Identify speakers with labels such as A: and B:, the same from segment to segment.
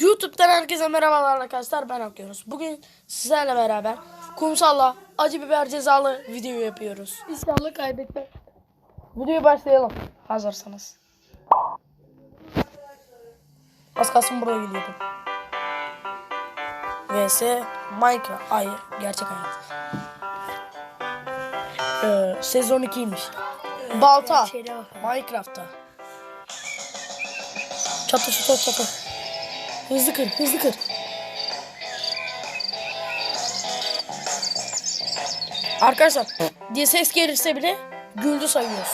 A: YouTube'dan herkese merhabalar arkadaşlar ben okuyoruz. Bugün sizlerle beraber kumsalla acı biber cezalı video yapıyoruz. İnşallah kaybetmek. Videoya başlayalım hazırsanız. Az kalsın buraya gidiyordum. vs Minecraft. Hayır gerçek hayat. Ee, sezon 2'ymiş. Balta. Minecraft'ta. Çatı çatı çatı. Hızlı kır, hızlı kır. Arkadaşlar diye ses gelirse bile güldü sayıyoruz.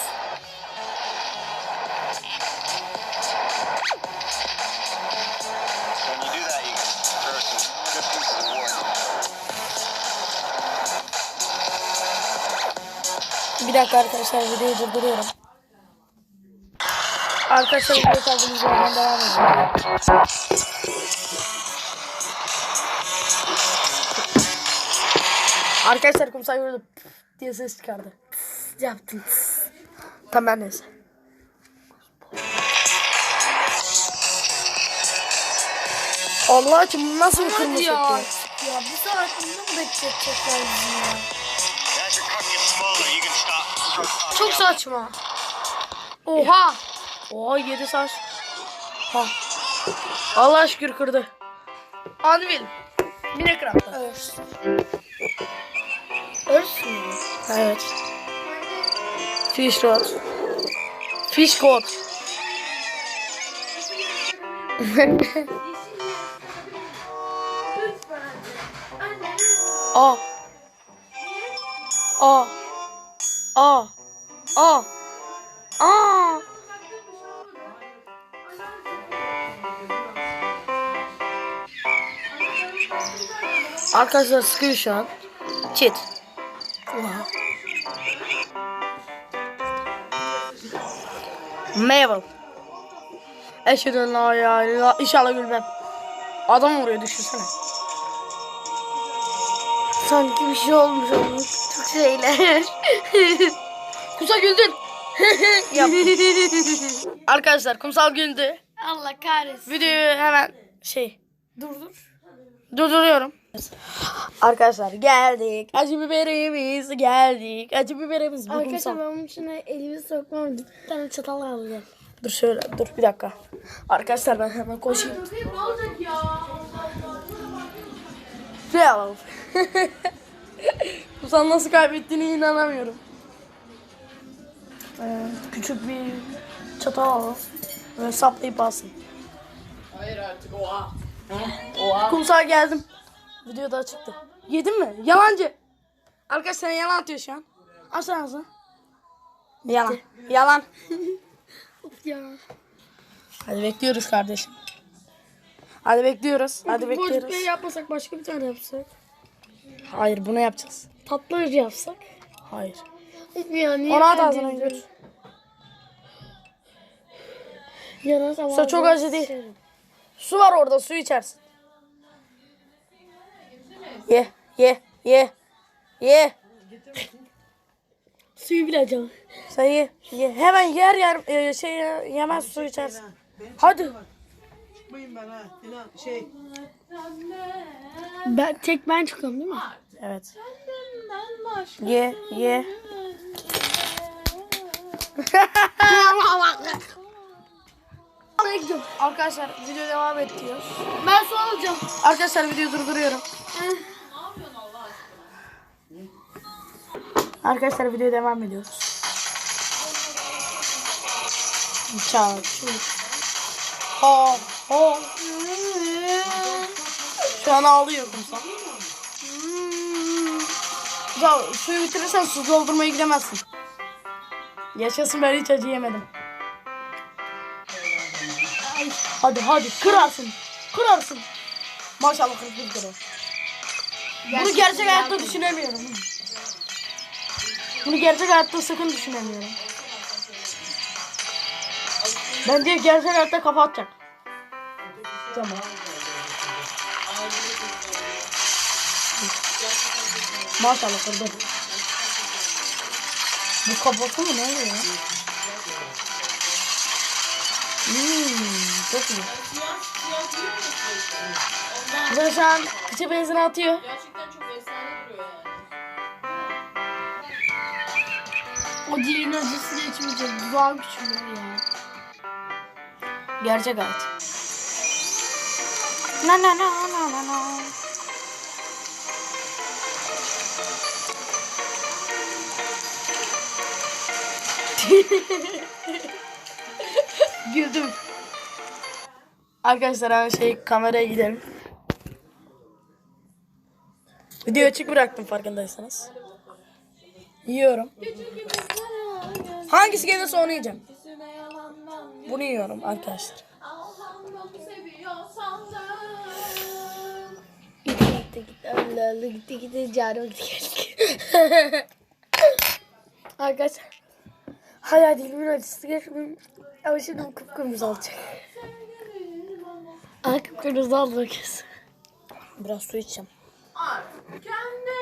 A: Bir dakika arkadaşlar videoyu durduruyorum. Arkadaşlar video kaldığımız yerden devam edelim. Arkadaşlar kumsal püf diye ses çıkardı. Yaptım. Tamam neyse. Allah için bu nasıl bir kırmızı
B: ya.
A: yapıyor?
B: Ya bu saat bunu mu bekletecekler bizi ya? Çok saçma. Oha.
A: Oha yedi saç. Ha. Allah şükür kırdı. Anvil. Minecraft'ta.
B: Örs. Örs mü?
A: Evet. Fish rod. Fish god. A. A. A. A. A. Arkadaşlar sıkıyor şu an. Çit. Oha. La ya ilahe- İnşallah gülmem. Adam vuruyor düşünsene.
B: Sanki bir şey olmuş onun. Çok şeyler.
A: Kusa güldün. Yap. Arkadaşlar kumsal güldü.
B: Allah kahretsin.
A: Videoyu hemen şey
B: Dur dur.
A: durduruyorum. Arkadaşlar geldik. Acı biberimiz geldik. Acı biberimiz bu kumsal.
B: Arkadaşlar ben bunun içine elimi sokmam. Bir tane çatal alacağım.
A: Dur şöyle dur bir dakika. Arkadaşlar ben hemen koşayım.
B: Ne olacak ya?
A: Şey alalım. Kumsal nasıl kaybettiğine inanamıyorum. Ee, küçük bir çatal alalım. Böyle saplayıp alsın.
C: Hayır artık oha.
A: Kumsal geldim. Videoda çıktı. Yedin mi? Yalancı. Arkadaş sen yalan atıyor şu an. Aç lan ağzını. Yalan. Yalan.
B: Of ya.
A: Hadi bekliyoruz kardeşim. Hadi bekliyoruz. Hadi
B: Boncuk
A: bekliyoruz.
B: Bey yapmasak başka bir tane yapsak.
A: Hayır bunu yapacağız.
B: Tatlı acı yapsak.
A: Hayır.
B: Of ya niye
A: Onu at ağzına
B: değilim?
A: götür.
B: Sabah.
A: Su çok acı değil. Su var orada su içersin. Ye ye ye. Ye.
B: Suyu bile acım.
A: Sen ye. ye. Hemen yer yer e, şey yemez su içersin. Hadi.
C: Çıkmayın ben ha. Sinan şey.
B: Ben, tek ben çıkıyorum değil mi?
A: Evet. Ye ye. Arkadaşlar video devam et diyor.
B: Ben su alacağım.
A: Arkadaşlar videoyu durduruyorum. Arkadaşlar videoya devam ediyoruz. Çal. Ha ha. Şu an ağlıyor kumsal. Ya suyu bitirirsen su doldurmaya gidemezsin. Yaşasın ben hiç acı yemedim. Hadi hadi kırarsın. Kırarsın. Maşallah 41 kere. Bunu gerçek hayatta düşünemiyorum. Bunu gerçek hayatta sakın düşünemiyorum. Bence gerçek hayatta kafa atacak. Tamam. Maşallah kırdı. Bu kafası mı ne oluyor? Hmm, çok iyi. Kumsal şu an kıçı bezini atıyor.
B: O dilin acısını içmeyecek. Dudağım küçülüyor ya.
A: Gerçek hayat.
B: Na na na na na na.
A: Güldüm. Arkadaşlar hemen şey kameraya gidelim. Video açık bıraktım farkındaysanız. Yiyorum. Hangisi gelirse onu yiyeceğim. Bunu yiyorum arkadaşlar.
B: Gitti gitti öldü öldü gitti gitti canım gitti.
A: Arkadaşlar. Hayal dilimin acısı geçmiyor. Ama şimdi bu kıpkırmızı olacak.
B: Aa kıpkırmızı oldu kız.
A: Biraz su içeceğim.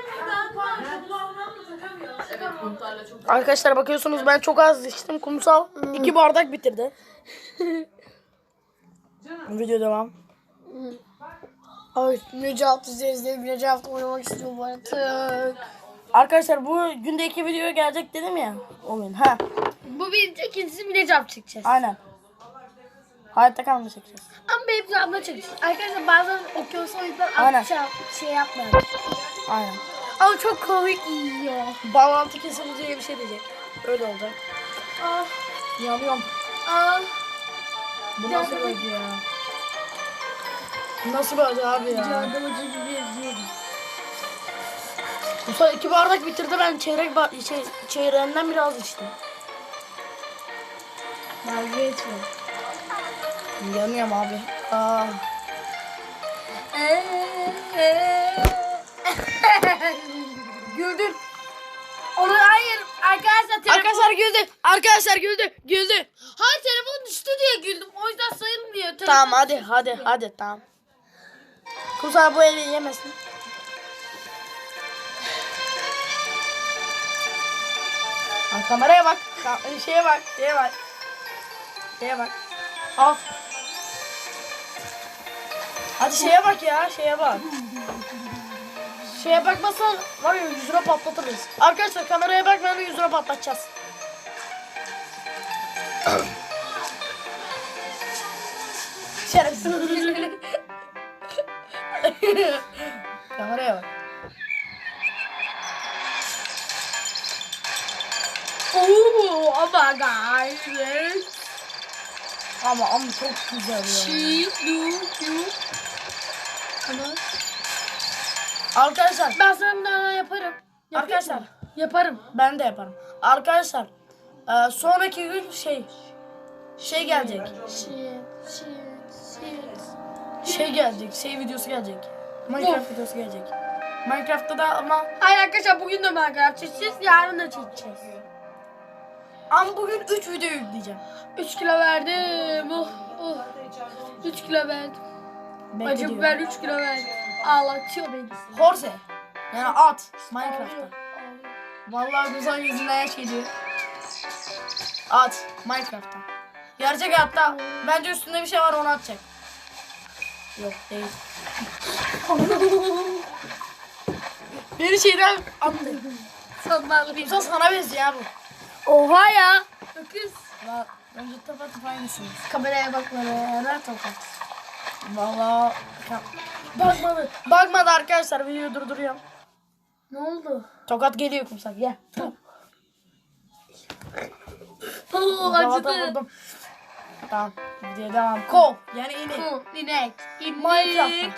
C: Evet komutarla çok
A: Arkadaşlar bakıyorsunuz ben çok az içtim. Kumsal iki bardak bitirdi. Video devam.
B: Ay Necati Zezde Necati oynamak istiyorum artık.
A: Arkadaşlar bu günde iki video gelecek dedim ya. O gün. Ha,
B: Bu bir ikincisi bir Necati çekeceğiz.
A: aynen. Hayatta kalma çekeceğiz.
B: Ama benim abla çekeceğiz. Arkadaşlar bazen okuyorsa o yüzden
A: Aynen.
B: şey yapmıyorum.
A: Aynen.
B: Ama çok komik yiyor.
A: Bağlantı kesildi diye bir şey diyecek. Öyle olacak.
B: Ah
A: Yanıyorum.
B: ah.
A: Bu nasıl acı ya? Bu nasıl acı abi ya?
B: Yardımcı gibi yiyorum.
A: Musa iki bardak bitirdi ben çeyrek bar şey, çeyreğinden biraz içtim.
B: Dalga geçme.
A: Yanıyorum abi. Aa. Güldün.
B: Onu hayır arkadaşlar telefon.
A: Arkadaşlar güldü. Arkadaşlar güldü. Güldü.
B: Hayır telefon düştü diye güldüm. O yüzden sayılmıyor. Telefon
A: Tamam hadi hadi hadi tamam. Kumsal bu eli yemesin. Aa, kameraya bak. Ka- şeye bak. Şeye bak. Şeye bak. Al. Hadi şeye bak ya. Şeye bak. Şeye bakmasan var ya yüzüne patlatırız. Arkadaşlar kameraya bakmadan yüzüne patlatacağız. Şerefsiz. Kameraya bak.
B: Oo ama gayret.
A: Ama ama çok güzel ya.
B: Şey du du. Ama
A: Arkadaşlar,
B: ben sana bir daha yaparım.
A: Arkadaşlar
B: mı? Yaparım.
A: ben de yaparım. Arkadaşlar, e, sonraki gün şey şey gelecek.
B: Shit shit shit.
A: Şey gelecek, şey videosu gelecek. Minecraft videosu gelecek. Minecraft'ta da ama
B: Hayır arkadaşlar bugün de Minecraft çekeceğiz. Yarın da çekeceğiz.
A: ama bugün 3 video yükleyeceğim.
B: 3 kilo verdim. Oh, oh. 3 kilo verdim. Acı
A: diyor.
B: biber 3 kilo verdim. Ağlatıyor beni.
A: Horse. Yani at Minecraft'ta. Vallahi Guzan yüzünden yaş geliyor. At Minecraft'ta. Gerçek hayatta bence üstünde bir şey var onu atacak. Yok değil. Beni şeyden attı.
B: Sanmam.
A: Yoksa sana benziyor ya bu.
B: Oha ya. Kız.
A: Valla önce tıpa tıpa aynısınız.
B: Kameraya bakma be. Rahat ol.
A: Valla bakmadı. Bakmadı arkadaşlar videoyu durduruyorum.
B: Ne oldu?
A: Tokat geliyor kumsal gel.
B: Oo acıdı.
A: vurdum. Tamam. Videoya devam. Kov. Yani inek.
B: Bu inek. İnek.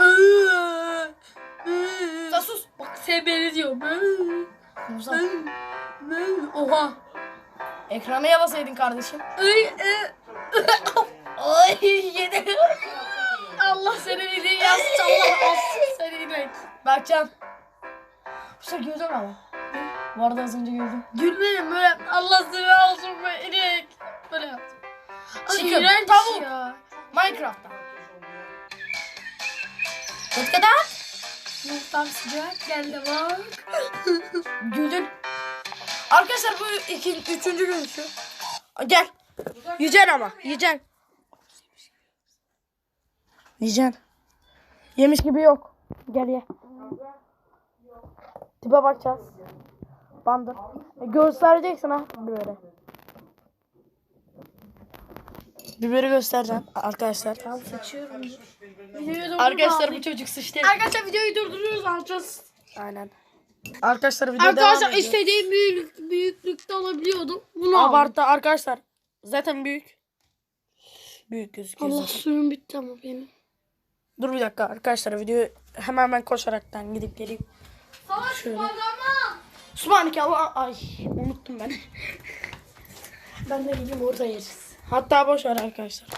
B: Iı. Mı.
A: Kumsal sus.
B: Bak sen beni diyor. Mı. Mı. Oha.
A: Ekranı yalasaydın kardeşim.
B: Ay, e. Ay yedi. Allah seni iyiliği yazsın. Allah alsın seni inek.
A: Berkcan. Bu sefer güldün ama. Bu arada az önce güldüm.
B: Gülmeyin böyle Allah seni alsın be inek. Böyle yaptım. Ay,
A: Chicken,
B: iğrenç
A: tavuk.
B: Ya.
A: Minecraft'ta. Tıt kadar.
B: Tam sıcak geldi bak.
A: Güldün. Arkadaşlar bu iki, üçüncü gün şu. Gel. Yiyeceksin ama. Yiyeceksin. Yiyeceksin. Yemiş gibi yok. Gel ye. Tipe bakacağız. Bandır. E, göstereceksin ha biberi. Biberi göstereceğim arkadaşlar.
B: Videoyu durdur
A: Arkadaşlar bu çocuk sıçtı.
B: Arkadaşlar videoyu durduruyoruz alacağız.
A: Aynen. Arkadaşlar video
B: Arkadaşlar
A: devam ediyor.
B: istediğim büyük, büyüklükte alabiliyordum. Bunu aldım.
A: Arkadaşlar. Zaten büyük. Büyük gözüküyor
B: Allah
A: zaten.
B: suyum bitti ama benim.
A: Dur bir dakika arkadaşlar videoyu hemen ben koşaraktan gidip geleyim. Şöyle. Subhaneke Allah ay unuttum ben. ben de gideyim orada yeriz. Hatta boş ver arkadaşlar.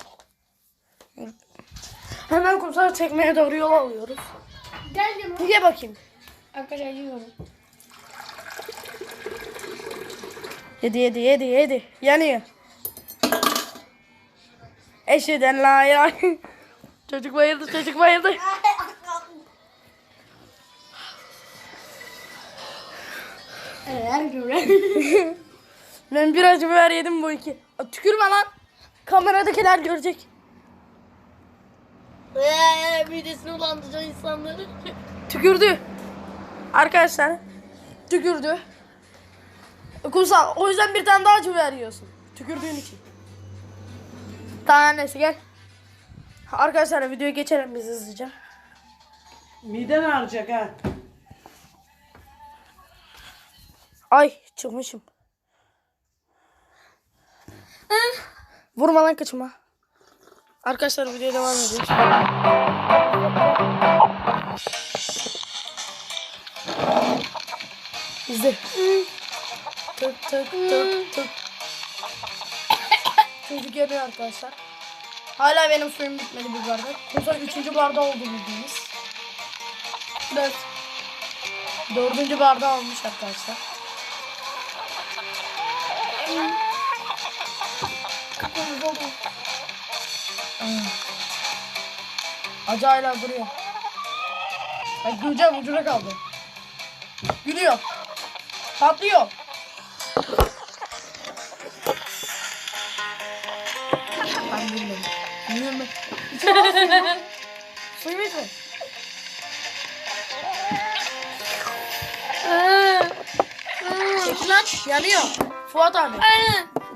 A: Hemen kumsal çekmeye doğru yol alıyoruz.
B: Gel yanıma.
A: Ye bakayım.
B: Arkadaşlar yiyorum.
A: Yedi yedi yedi yedi. Yanıyor. Eşeden la ilahe. Çocuk bayıldı çocuk bayıldı. Ben bir acı biber yedim bu iki. Tükürme lan. Kameradakiler görecek.
B: Eee midesini bulandıracak insanları.
A: Tükürdü. Arkadaşlar. Tükürdü. Kumsal o yüzden bir tane daha acı biber yiyorsun. Tükürdüğün için. Tanesi gel. Arkadaşlar videoya geçelim biz hızlıca.
D: Miden ağrıyacak ha.
A: Ay çıkmışım. Vurma lan kaçıma. Arkadaşlar videoya devam ediyoruz. İzle. Tık tık tık tık. Çocuk yanıyor arkadaşlar. Hala benim suyum bitmedi bir bardak. Bu son üçüncü bardağı oldu bildiğiniz. Dört. Dördüncü bardağı olmuş arkadaşlar. Acı hala duruyor. Ay güleceğim ucuna kaldı. Gülüyor. Patlıyor. Suyumu. Suyumu içme. Çekil lan. Yanıyor. Fuat abi.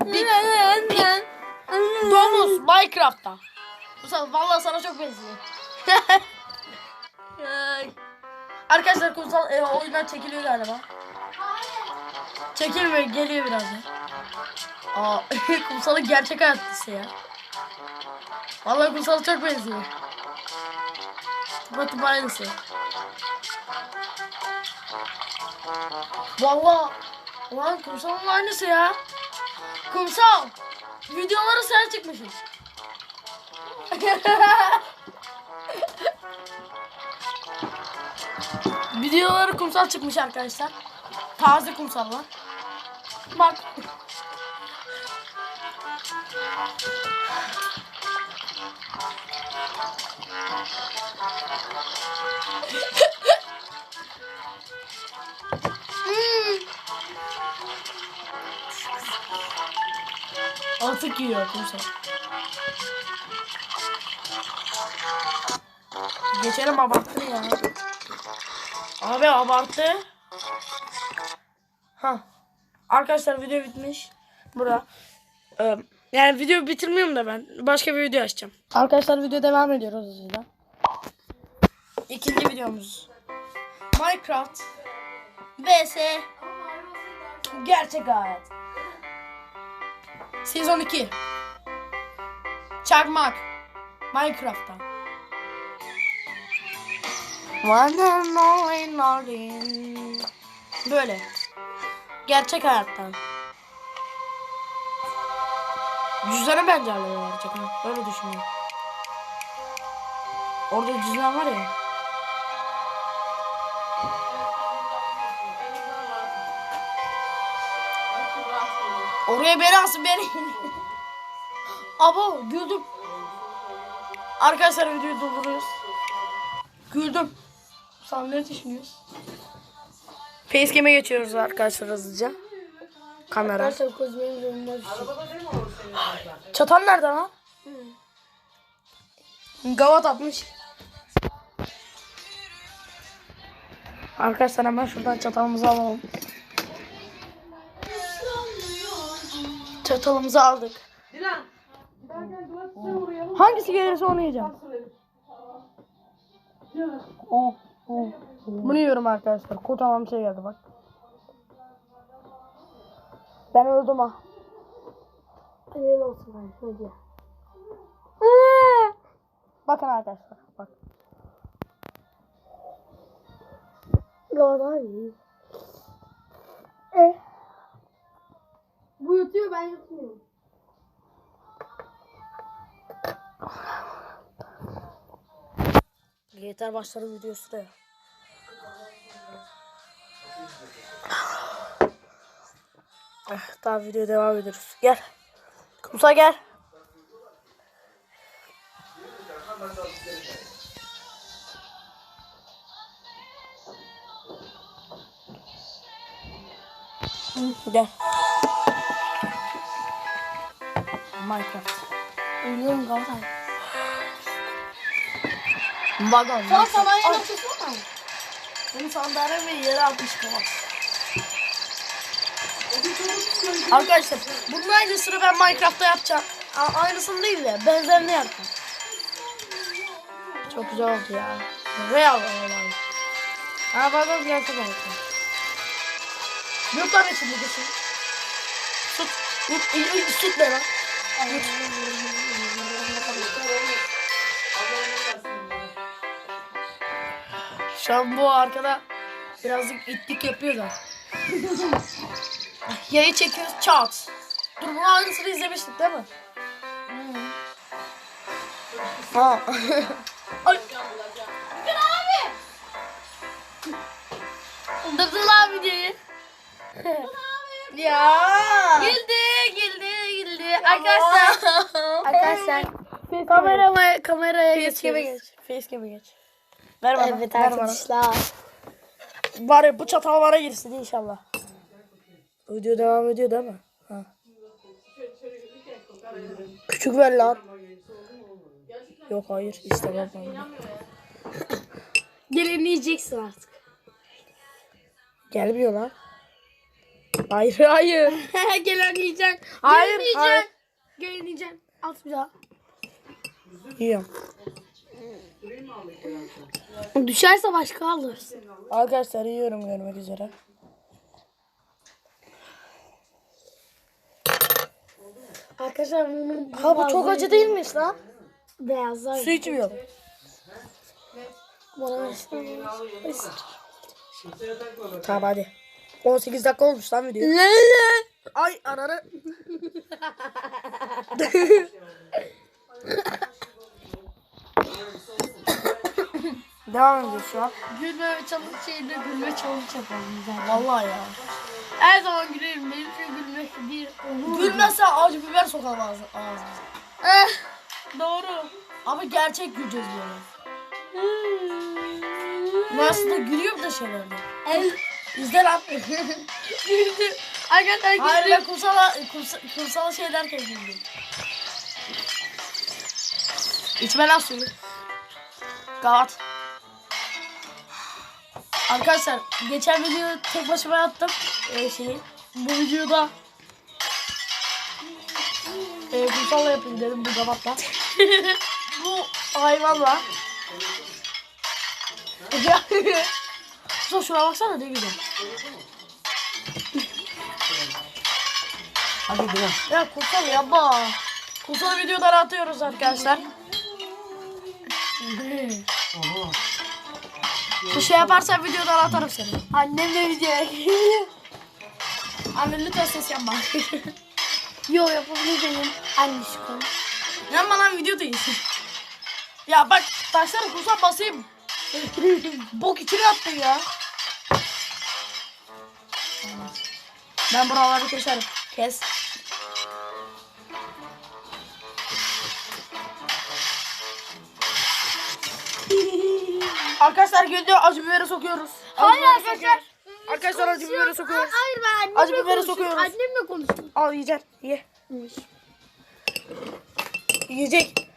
A: Dik. Domuz Minecraft'ta. Kumsal vallahi sana çok benziyor. Arkadaşlar kumsal e, oyundan çekiliyor galiba. Çekilmiyor geliyor birazdan. Aa kumsalın gerçek hayatlısı ya. Vallahi kumsal çok benziyor. Tıpa tıpa aynısı. Vallahi Ulan kumsalın aynısı ya. Kumsal. Videoları sen çıkmışsın. Videoları kumsal çıkmış arkadaşlar. Taze kumsallar. Bak. Atık yiyor kumsal. Geçelim abarttı ya. Abi abarttı. Ha. Arkadaşlar video bitmiş. Bura. Ee, yani video bitirmiyorum da ben. Başka bir video açacağım. Arkadaşlar video devam ediyoruz hızlıca. İkinci videomuz. Minecraft vs Gerçek hayat. Sezon 2. Çakmak. Minecraft'ta. One and only. Böyle. Gerçek hayattan. Cüzdanı bence alıyorlar gerçekten. Öyle düşünüyorum. Orada cüzdan var ya. Oraya beni alsın beni. Abo güldüm. Arkadaşlar videoyu durduruyoruz. Güldüm. Sen ne düşünüyorsun? Facecam'e geçiyoruz arkadaşlar hızlıca. Kamera.
B: Arkadaşlar kozmenin önüne düştü.
A: Çatan nerede lan? Gavat atmış. Arkadaşlar hemen şuradan çatalımızı alalım. Çatalımızı aldık.
D: Dilan.
A: Hangisi gelirse onu yiyeceğim. Oh, oh. Bunu yiyorum arkadaşlar. Kocaman bir şey geldi bak. Ben öldüm ha.
B: Helal olsun ben. Hadi.
A: Bakın arkadaşlar. Bak.
B: Daha iyi. Eh. Bu yutuyor ben yutmuyorum.
A: Yeter başları videosu da ya. Ah, daha video devam ediyoruz. Gel. Musa gel. Gel. Minecraft.
B: Ölüyorum Galatasaray.
A: Vagon.
B: Sen sanayi noktası mı?
A: Bunu sandalye ve yere atmış babam. Arkadaşlar bunun aynısını ben Minecraft'ta yapacağım. A- aynısını değil de benzerini yapacağım. Çok güzel oldu ya. Real olay. Ha bak bak gerçek oldu. Bir tane içinde düşün. İyi- iyi, süt ne lan? Şu an bu arkada birazcık itlik yapıyor da. Yayı çekiyoruz çat. Dur bunu aynısını izlemiştik değil mi? Ha. Ay. Dırdın abi diye. ya. Güldü, güldü, güldü. Arkadaşlar.
B: Arkadaşlar.
A: kameraya, kameraya
B: Facecam'e
A: geç. Facecam'e geç. Ver bana.
B: Evet
A: ver bana.
B: arkadaşlar.
A: Bari bu çatal bana girsin inşallah. Video devam ediyor değil mi? Ha. Küçük ver lan. Yok hayır istemem ben.
B: yiyeceksin artık.
A: Gelmiyor lan. Hayır hayır.
B: Gelen yiyeceksin.
A: Hayır, hayır.
B: Gelin yiyeceksin. At bir daha.
A: Yiyorum.
B: Düşerse başka alırsın.
A: Arkadaşlar yiyorum görmek üzere.
B: Arkadaşlar bunun
A: Ha bu çok acı değilmiş lan.
B: Beyazlar.
A: Su içmiyorum.
B: Bana.
A: Tamam hadi. 18 dakika olmuş lan video. Ay ananı. Devam ediyoruz şu an.
B: Gülme çalış şeyde gülme çalış yapalım.
A: Vallahi ya.
B: Her zaman gülerim. Benim bir onur.
A: Gülmezse acı biber sokalım ağzı- ağzımıza.
B: Eh, doğru.
A: Ama gerçek güleceğiz böyle. Ben aslında gülüyorum da şeylerde.
B: El.
A: İzle lan.
B: Güldü. Arkadaşlar
A: Hayır
B: güldüm.
A: ben kumsala, kumsala, kumsala şey derken güldüm. İçme lan suyu. Gavat. Arkadaşlar geçen videoyu tek başıma yaptım. Ee, şeyi. Bu videoda e, kumsalla yapayım dedim bu gavatla. bu hayvanla. Kusura şuna baksana ne güzel.
D: Hadi Dilan.
A: Ya kumsal yapma. Kumsal videoları atıyoruz arkadaşlar. Bir şey yaparsan videodan atarım seni.
B: Annem de videoya.
A: Anne lütfen ses yapma.
B: Yo yapabilirim. Annişkom.
A: Yapma lan video değilsin. Ya bak taşları kumsal basayım. Bok içine attın ya. Ben buraları keserim. Kes. Arkadaşlar güldü acı biberi sokuyoruz.
B: Hayır arkadaşlar.
A: Arkadaşlar acı biberi sokuyoruz.
B: Hayır ben annemle
A: Acı biberi
B: konuşuyorum.
A: sokuyoruz.
B: Annemle konuştum.
A: Al yiyeceksin. Ye. Yiyecek.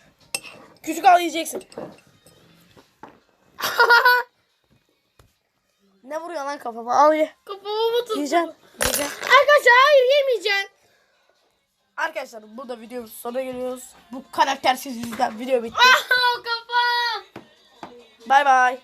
A: Küçük al yiyeceksin. ne vuruyor lan kafama? Al ye.
B: Kafamı mı tuttu?
A: Yiyeceksin. Yiyeceksin.
B: Arkadaşlar hayır yemeyeceğim.
A: Arkadaşlar burada videomuz sonuna geliyoruz. Bu karaktersiz yüzden video bitti.
B: Ah kafam.
A: Bay bay.